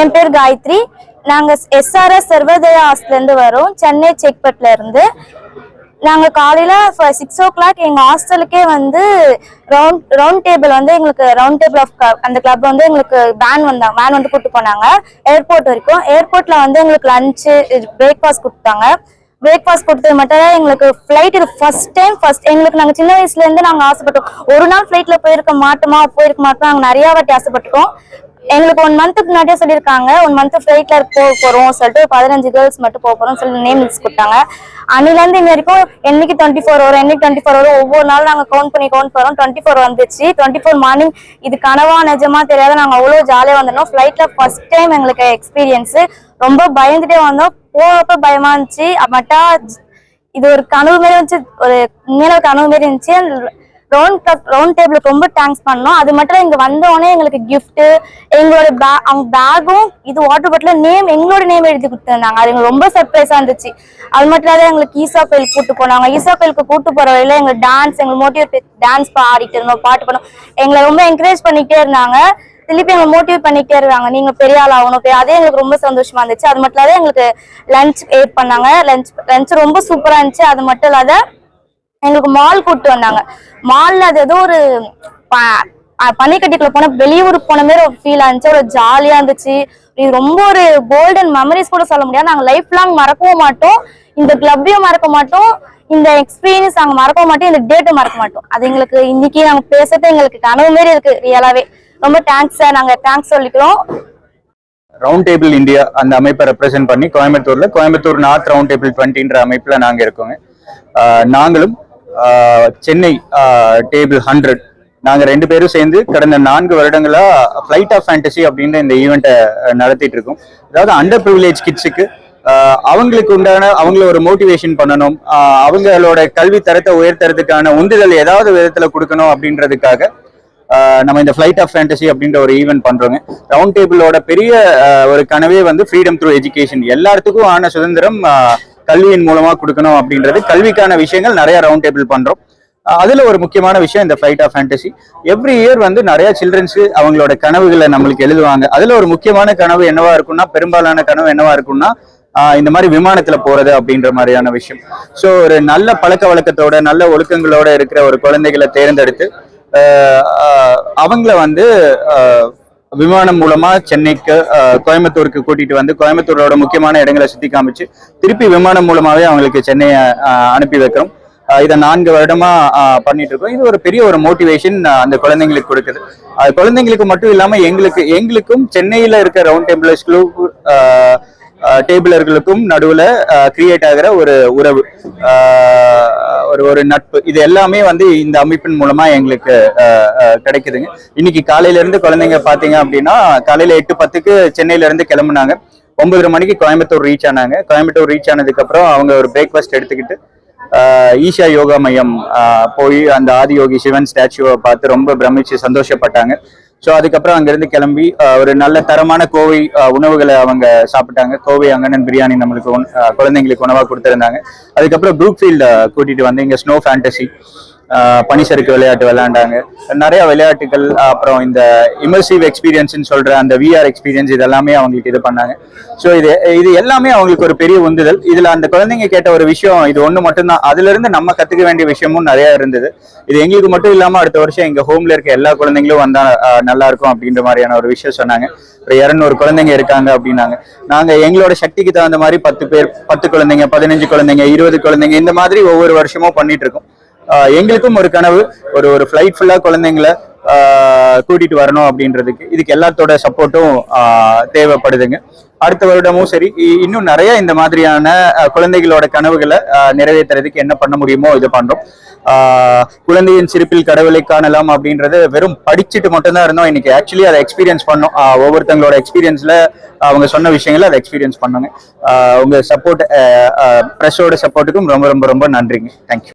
என் பேர் காயத்ரி. நாங்க எஸ்ஆர்எஸ் சர்வோதயா ஹாஸ்டல்லேருந்து வரோம். சென்னை செக்பட்ல இருந்து. நாங்க காலையில சிக்ஸ் ஓ கிளாக் எங்க ஹாஸ்டலுக்கே வந்து ரவுண்ட் ரவுண்ட் டேபிள் வந்து எங்களுக்கு ரவுண்ட் டேபிள் ஆஃப் அந்த கிளப் வந்து எங்களுக்கு வேன் வந்தாங்க வேன் வந்து கூப்பிட்டு போனாங்க. ஏர்போர்ட் வரைக்கும். ஏர்போர்ட்ல வந்து எங்களுக்கு லஞ்சு பிரேக்ஃபாஸ்ட் கொடுத்தாங்க பிரேக்ஃபாஸ்ட் கொடுத்தது மட்டும் தான் எங்களுக்கு ஃப்ளைட் இது ஃபர்ஸ்ட் டைம் ஃபர்ஸ்ட் எங்களுக்கு நாங்கள் சின்ன வயசுலேருந்து நாங்கள் ஆசைப்பட்டோம். ஒரு நாள் ஃப்ளைட்டில் போயிருக்க மாட்டோமா? போயிருக்க மாட்டோம்? நாங்கள் நிறையா வாட்டி ஆசைப்பட்டிருக்கோம். எங்களுக்கு ஒன் மந்த்துக்கு முன்னாடியே சொல்லியிருக்காங்க. ஒன் மந்த் ஃப்ளைட்ல போக போறோம் சொல்லிட்டு ஒரு பதினஞ்சு கேர்ள்ஸ் மட்டும் போக போறோம் சொல்லி நேம் லிஸ்ட் கொடுத்தாங்க. அன்னிலேருந்து இன்ன வரைக்கும் என்னைக்கு டுவெண்ட்டி ஃபோர் வரும் என்னைக்கு டுவெண்ட்டி ஃபோர் வரும் ஒவ்வொரு நாள் நாங்கள் கவுண்ட் பண்ணி கவுண்ட் போறோம் டுவெண்ட்டி ஃபோர் வந்துச்சு. டுவெண்ட்டி ஃபோர் மார்னிங் இது கனவா நிஜமா தெரியாத நாங்கள் அவ்வளோ ஜாலியாக வந்திருந்தோம் ஃப்ளைட்ல ஃபர்ஸ்ட் டைம் எங்களுக்கு எக்ஸ்பீரியன்ஸ் ரொம்ப பயந்துட்டே வந்தோம். போறப்ப பயமா இருந்துச்சு. மட்டா இது ஒரு கனவு மாரி இருந்துச்சு. ஒரு மேல கனவு மாரி இருந்துச்சு. ரவுண்ட் ரவுண்ட் டேபிளுக்கு ரொம்ப தேங்க்ஸ் பண்ணோம். அது மட்டும் இங்கே இங்க வந்தோடனே எங்களுக்கு கிஃப்ட்டு எங்களோட பே அவங்க பேகும் இது வாட்டர் பாட்டில் நேம் எங்களோட நேம் எழுதி கொடுத்துருந்தாங்க. அது எங்களுக்கு ரொம்ப சர்ப்ரைஸாக இருந்துச்சு. அது மட்டும் இல்லாத எங்களுக்கு ஈசா கோயில் கூட்டு போனாங்க. ஈசா கோயிலுக்கு கூட்டு போகிற வழியில எங்கள் டான்ஸ் எங்களுக்கு மோட்டிவேட் டான்ஸ் பாடிட்டு இருந்தோம் பாட்டு பண்ணோம் எங்களை ரொம்ப என்கரேஜ் பண்ணிக்கிட்டே இருந்தாங்க. திருப்பி எங்களை மோட்டிவேட் பண்ணிக்கிட்டே இருக்காங்க நீங்க பெரிய ஆள் ஆகணும். அதே எங்களுக்கு ரொம்ப சந்தோஷமா இருந்துச்சு. அது மட்டும் இல்லாத எங்களுக்கு லஞ்ச் ஏட் பண்ணாங்க. லஞ்ச் லஞ்ச் ரொம்ப சூப்பரா இருந்துச்சு. அது மட்டும் இல்லாத எங்களுக்கு மால் கூப்பிட்டு வந்தாங்க. மால்ல அது ஏதோ ஒரு ப- பனிக்கட்டிக்குள்ள போன வெளியூர் போன மாதிரி ஒரு ஃபீல் இருந்துச்சு. ஒரு ஜாலியா இருந்துச்சு. இது ரொம்ப ஒரு கோல்டன் மெமரிஸ் கூட சொல்ல முடியாது. நாங்க லைஃப் லாங் மறக்கவும் மாட்டோம். இந்த கிளப்பையும் மறக்க மாட்டோம். இந்த எக்ஸ்பீரியன்ஸ் நாங்க மறக்கவும் மாட்டோம். இந்த டேட்டும் மறக்க மாட்டோம். அது எங்களுக்கு இன்னைக்கு நாங்க பேசுறது எங்களுக்கு கனவு மாரி இருக்கு ரியலாவே ரொம்ப தேங்க்ஸ் சார் நாங்க தேங்க்ஸ் சொல்லிக்கிறோம். ரவுண்ட் டேபிள் இந்தியா அந்த அமைப்பை ரெப்ரசென்ட் பண்ணி கோயம்புத்தூர்ல கோயம்புத்தூர் நார்த் ரவுண்ட் டேபிள் டுவெண்ட்டின்ற அமைப்புல நாங்க இருக்கோங்க. நாங்களும் சென்னை டேபிள் ஹண்ட்ரட். நாங்கள் ரெண்டு பேரும் சேர்ந்து கடந்த நான்கு வருடங்களா ஃப்ளைட் ஆஃப் ஃபேண்டசி அப்படின்ற இந்த ஈவெண்ட்டை நடத்திட்டு இருக்கோம். அதாவது அண்டர் ப்ரிவிலேஜ் கிட்ஸுக்கு அவங்களுக்கு உண்டான அவங்கள ஒரு மோட்டிவேஷன் பண்ணணும். அவங்களோட கல்வி தரத்தை உயர்த்துறதுக்கான உந்துதல் ஏதாவது விதத்தில் கொடுக்கணும் அப்படின்றதுக்காக நம்ம இந்த ஃப்ளைட் ஆஃப் ஃபேண்டசி அப்படின்ற ஒரு ஈவெண்ட் பண்றோங்க. ரவுண்ட் டேபிளோட பெரிய ஒரு கனவே வந்து ஃப்ரீடம் த்ரூ எஜுகேஷன் எல்லாத்துக்கும் ஆன சுதந்திரம் கல்வியின் மூலமா கொடுக்கணும் அப்படின்றது கல்விக்கான விஷயங்கள் நிறைய ரவுண்ட் டேபிள் பண்றோம். அதுல ஒரு முக்கியமான விஷயம் இந்த fight of fantasy every year வந்து நிறைய சில்ட்ரன்ஸ் அவங்களோட கனவுகளை நம்மளுக்கு எழுதுவாங்க. அதுல ஒரு முக்கியமான கனவு என்னவா இருக்கும்னா பெரும்பாலான கனவு என்னவா இருக்கும்னா இந்த மாதிரி விமானத்துல போறது அப்படின்ற மாதிரியான விஷயம். ஸோ ஒரு நல்ல பழக்க வழக்கத்தோட நல்ல ஒழுக்கங்களோட இருக்கிற ஒரு குழந்தைகளை தேர்ந்தெடுத்து அவங்கள வந்து விமானம் மூலமா சென்னைக்கு கோயம்புத்தூருக்கு கூட்டிட்டு வந்து கோயம்புத்தூரோட முக்கியமான இடங்களை சுத்தி காமிச்சு திருப்பி விமானம் மூலமாவே அவங்களுக்கு சென்னையை ஆஹ் அனுப்பி வைக்கிறோம். இதை நான்கு வருடமா பண்ணிட்டு இருக்கோம். இது ஒரு பெரிய ஒரு மோட்டிவேஷன் அந்த குழந்தைங்களுக்கு கொடுக்குது. அது குழந்தைங்களுக்கு மட்டும் இல்லாம எங்களுக்கு எங்களுக்கும் சென்னையில இருக்க ரவுண்ட் டேபிள்ஸ்களும் டேபிளர்களுக்கும் நடுவுல கிரியேட் ஆகிற ஒரு உறவு ஒரு ஒரு நட்பு. இது எல்லாமே வந்து இந்த அமைப்பின் மூலமா எங்களுக்கு ஆஹ் கிடைக்குதுங்க. இன்னைக்கு காலையில இருந்து குழந்தைங்க பாத்தீங்க அப்படின்னா காலையில எட்டு பத்துக்கு சென்னையில இருந்து கிளம்புனாங்க. ஒன்பதரை மணிக்கு கோயம்புத்தூர் ரீச் ஆனாங்க. கோயம்புத்தூர் ரீச் ஆனதுக்கு அப்புறம் அவங்க ஒரு பிரேக்ஃபாஸ்ட் எடுத்துக்கிட்டு ஈஷா யோகா மையம் ஆஹ் போய் அந்த ஆதியோகி சிவன் ஸ்டாச்சுவை பார்த்து ரொம்ப பிரமிச்சு சந்தோஷப்பட்டாங்க. ஸோ அதுக்கப்புறம் அங்கேருந்து கிளம்பி ஒரு நல்ல தரமான கோவை உணவுகளை அவங்க சாப்பிட்டாங்க. கோவை அங்கனன் பிரியாணி நம்மளுக்கு குழந்தைங்களுக்கு உணவாக கொடுத்துருந்தாங்க. அதுக்கப்புறம் ப்ரூக் கூட்டிகிட்டு கூட்டிட்டு வந்து இங்கே ஸ்னோ ஃபேண்டசி பனிசறுக்கு விளையாட்டு விளையாண்டாங்க. நிறைய விளையாட்டுகள் அப்புறம் இந்த இமர்சிவ் எக்ஸ்பீரியன்ஸ்னு சொல்ற அந்த விஆர் எக்ஸ்பீரியன்ஸ் இதெல்லாமே அவங்களுக்கு இது பண்ணாங்க. ஸோ இது இது எல்லாமே அவங்களுக்கு ஒரு பெரிய உந்துதல். இதுல அந்த குழந்தைங்க கேட்ட ஒரு விஷயம் இது ஒண்ணு மட்டும்தான். அதுல இருந்து நம்ம கத்துக்க வேண்டிய விஷயமும் நிறைய இருந்தது. இது எங்களுக்கு மட்டும் இல்லாம அடுத்த வருஷம் எங்க ஹோம்ல இருக்க எல்லா குழந்தைங்களும் வந்தா நல்லா இருக்கும் அப்படின்ற மாதிரியான ஒரு விஷயம் சொன்னாங்க. ஒரு இரநூறு குழந்தைங்க இருக்காங்க அப்படின்னாங்க. நாங்க எங்களோட சக்திக்கு தகுந்த மாதிரி பத்து பேர் பத்து குழந்தைங்க பதினஞ்சு குழந்தைங்க இருபது குழந்தைங்க இந்த மாதிரி ஒவ்வொரு வருஷமும் பண்ணிட்டு இருக்கோம். எங்களுக்கும் ஒரு கனவு ஒரு ஒரு ஃப்ளைட் ஃபுல்லாக குழந்தைங்களை கூட்டிட்டு வரணும் அப்படின்றதுக்கு. இதுக்கு எல்லாத்தோட சப்போர்ட்டும் தேவைப்படுதுங்க. அடுத்த வருடமும் சரி இன்னும் நிறைய இந்த மாதிரியான குழந்தைகளோட கனவுகளை நிறைவேற்றுறதுக்கு என்ன பண்ண முடியுமோ இது பண்றோம். குழந்தையின் சிரிப்பில் கடவுளை காணலாம் அப்படின்றது வெறும் படிச்சுட்டு மட்டும்தான் இருந்தோம். இன்னைக்கு ஆக்சுவலி அதை எக்ஸ்பீரியன்ஸ் பண்ணோம். ஒவ்வொருத்தங்களோட எக்ஸ்பீரியன்ஸ்ல அவங்க சொன்ன விஷயங்களை அதை எக்ஸ்பீரியன்ஸ் பண்ணுங்க. உங்க சப்போர்ட் ப்ரெஸ்ஸோட சப்போர்ட்டுக்கும் ரொம்ப ரொம்ப ரொம்ப நன்றிங்க. தேங்க்யூ